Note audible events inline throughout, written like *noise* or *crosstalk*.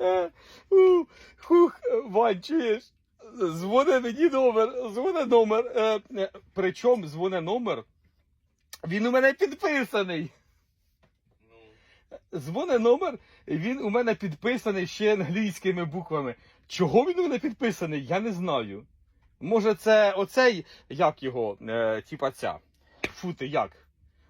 Е, Хух, Вань, чуєш? Дзвони мені номер, дзвони номер. Е, е, Причому дзвони номер. Він у мене підписаний. Ну, Дзвони номер, він у мене підписаний ще англійськими буквами. Чого він у мене підписаний, я не знаю. Може, це оцей, як його, е, типа ця. Фу ти, як?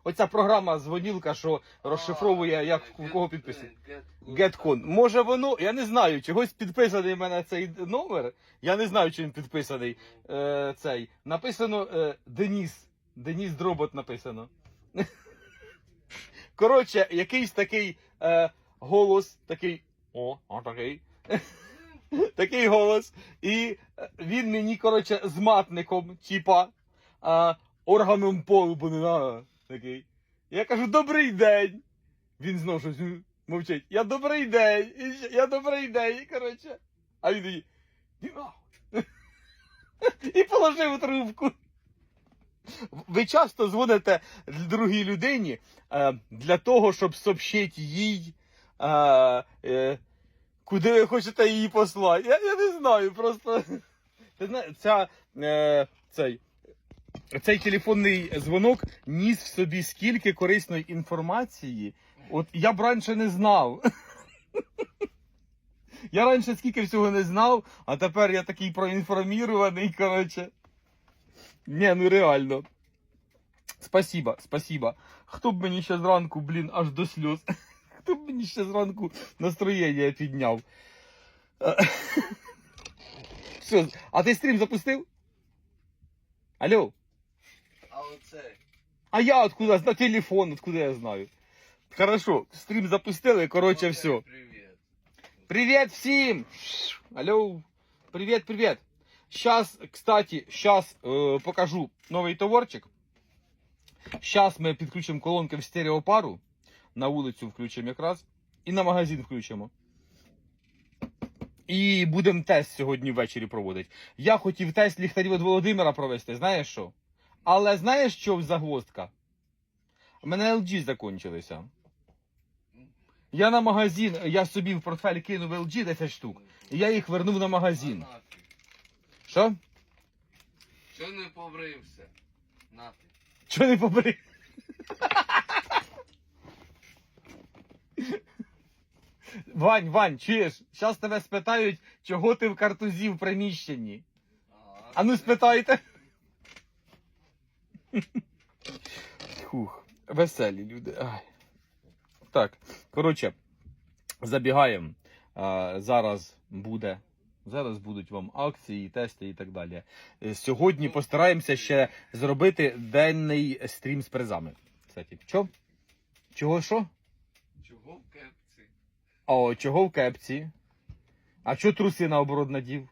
Оця програма дзвонілка, що розшифровує, як е, у кого Get- підписаний. Get- Геткон. Може воно, я не знаю, чогось підписаний в мене цей номер. Я не знаю, чи він підписаний. Е, цей. Написано е, Деніс. Деніс Дробот написано. *laughs* Коротше, якийсь такий е, голос, такий. О, а такий. *laughs* такий голос. І е, він мені, коротше, з матником, типа, е, органом полубу не надо. Такий. Я кажу, добрий день. Він знову щось мовчить. Я добрий день. Я добрий день. Коротше. А він такий. «Іди. *laughs* І положив трубку. Ви часто дзвоните другій людині е, для того, щоб сообщити їй, е, е, куди ви хочете її послати. Я, я не знаю, просто. Ця, цей, цей телефонний дзвонок ніс в собі скільки корисної інформації. От я б раніше не знав. *laughs* Я раніше скільки всього не знав, а тепер я такий проінформірований, коротше. Ні, ну реально. Спасибо, спасибо. Хто б мені ще зранку, блін, аж до сльоз. *laughs* Хто б мені ще зранку настроєння підняв. *laughs* Все, а ти стрім запустив? Алло? А оце. А я откуда? На телефон, откуда я знаю? Хорошо, стрім запустили, коротше, Окей, все. Привіт. Привет всем! Алло, привет, привет. Сейчас, кстати, сейчас э, покажу новий товарчик. Сейчас ми підключимо колонки в стереопару. На вулицю включимо якраз. І на магазин включимо. І будемо тест сьогодні ввечері проводити. Я хотів тест ліхтарів від Володимира провести, знаєш що? Але знаєш, що загвоздка? У мене LG закончилися. Я на магазин, я собі в портфель кинув LG 10 штук. І я їх вернув на магазин. Що? Що не побрився? Нафіг. Чого не побери? Вань, Вань, чуєш? Зараз тебе спитають, чого ти в картузі в приміщенні. А ну спитайте. Хух, веселі люди. Ай. Так, коротше, забігаємо. А, зараз буде. Зараз будуть вам акції, тести і так далі. Е, Сьогодні постараємося ще зробити денний стрім з призами. Кстати, що? Чого що? Чого в кепці? О, чого в кепці? А чого труси наоборот надів?